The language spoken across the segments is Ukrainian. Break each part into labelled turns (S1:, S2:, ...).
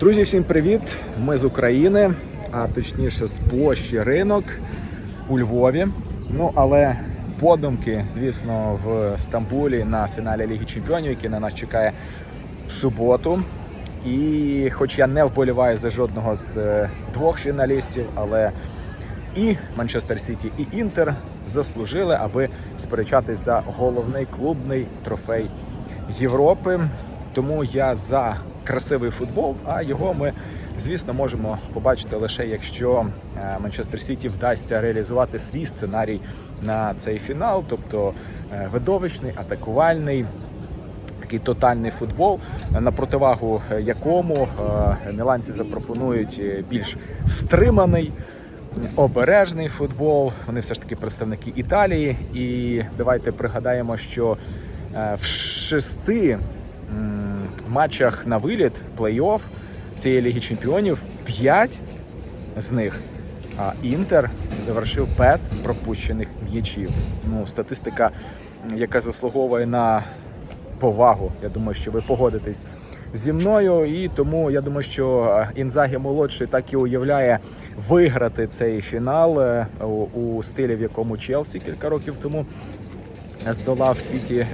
S1: Друзі, всім привіт! Ми з України, а точніше з площі ринок у Львові. Ну але подумки, звісно, в Стамбулі на фіналі Ліги Чемпіонів, який на нас чекає в суботу. І хоч я не вболіваю за жодного з е, двох фіналістів, але і Манчестер Сіті, і Інтер заслужили, аби сперечатись за головний клубний трофей Європи. Тому я за красивий футбол, а його ми, звісно, можемо побачити лише якщо е, Манчестер Сіті вдасться реалізувати свій сценарій на цей фінал, тобто е, видовищний, атакувальний. Такий тотальний футбол, на противагу якому е, міланці запропонують більш стриманий, обережний футбол. Вони все ж таки представники Італії. І давайте пригадаємо, що в шести матчах на виліт плей-офф цієї Ліги Чемпіонів п'ять з них Інтер завершив без пропущених м'ячів. Ну, статистика, яка заслуговує на повагу. Я думаю, що ви погодитесь зі мною. І тому я думаю, що е, Інзагі молодший так і уявляє виграти цей фінал е, у, у стилі, в якому Челсі кілька років тому здолав Сіті.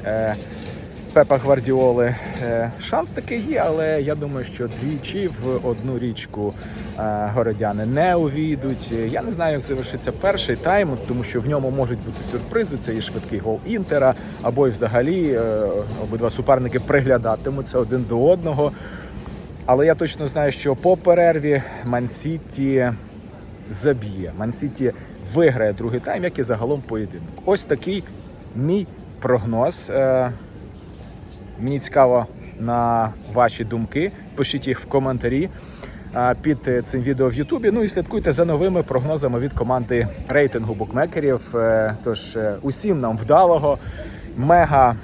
S1: Пепа Гвардіоли. Е, Шанс такий є, але я думаю, що двічі в одну річку е, городяни не увійдуть. Я не знаю, як завершиться перший тайм, тому що в ньому можуть бути сюрпризи. Це і швидкий гол Інтера, або й взагалі е, обидва суперники приглядатимуться один до одного. Але я точно знаю, що по перерві Ман-Сіті заб'є. Ман-Сіті виграє другий тайм, як і загалом поєдинок. Ось такий мій прогноз. Мені цікаво на ваші думки. Пишіть їх в коментарі під е, цим відео в Ютубі. Ну і слідкуйте за новими прогнозами від команди рейтингу букмекерів. Е, Тож е, усім нам вдалого, мега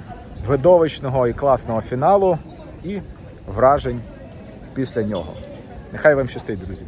S1: видовищного і класного фіналу і вражень після нього. Нехай вам щастить, друзі.